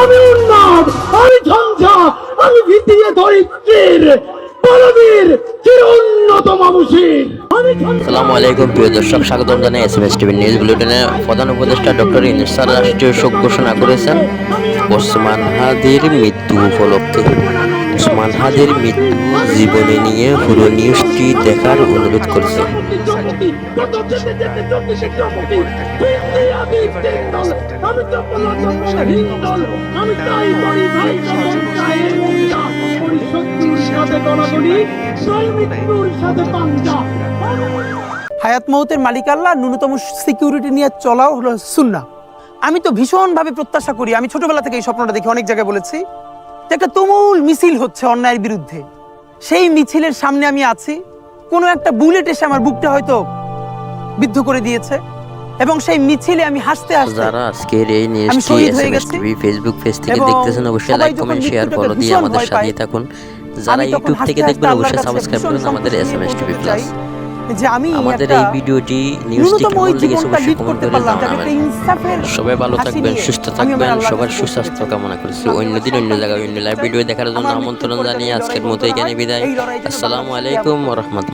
আমি উন্মাদ, আমি ঝঞ্ঝা, আমি ভিতিয়ে বলবীর চির উন্নত মানুষের। আসসালামু আলাইকুম, প্রিয় দর্শক, স্বাগতম জানাই S M S TV news বুলেটিনে প্রধান উপদেষ্টা ডক্টর ইউনুস রাষ্ট্রীয় শোক ঘোষণা করেছেন। ওসমান হাদির মৃত্যু উপলক্ষে ওসমান হাদির মৃত্যু জীবনী নিয়ে পুরো নিউজটি দেখার অনুরোধ করেছেন আমি তাই করি ভাই চায়ের মুদ্রা করি শত্রুর সাথে দলাদলি জয় মৃত্যুর সাথে পাঞ্জা হায়াত মৌতের মালিক আল্লাহ, ন্যূনতম সিকিউরিটি নিয়ে চলাও হলো সুন্না আমি তো ভীষণভাবে প্রত্যাশা করি, আমি ছোটবেলা থেকে এই স্বপ্নটা দেখি অনেক জায়গায় বলেছি। একটা তুমুল মিছিল হচ্ছে অন্যায়ের বিরুদ্ধে। সেই মিছিলের সামনে আমি আছি। কোনো একটা বুলেট এসে আমার বুকটা হয়তো বিদ্ধ করে দিয়েছে। এবং সেই মিছিলে আমি হাসতে হাসতে যারা আজকের এই নিউজটি শহীদ এস এম এস গেছি। টিভি ফেসবুক পেজ থেকে দেখতেছেন অবশ্যই লাইক কমেন্ট শেয়ার ফলো দিয়ে আমাদের সাথে থাকুন। যারা ইউটিউব থেকে দেখবেন অবশ্যই সাবস্ক্রাইব করুন আমাদের এস সন্তুষ্টি এম এস টিভি প্লাস যে আমি আমাদের এই ভিডিওটি লেগেছে অবশ্যই কমেন্ট করতে করে পারলাম যাতে ইনসাফের সবাই ভালো থাকবেন সুস্থ থাকবেন সবার সুস্বাস্থ্য কামনা করছি অন্য দিন অন্য জায়গায় অন্য লাইভ ভিডিও দেখার জন্য আমন্ত্রণ জানিয়ে আজকের মতো এখানে বিদায়। আসসালামু আলাইকুম রহমতুল্লাহ।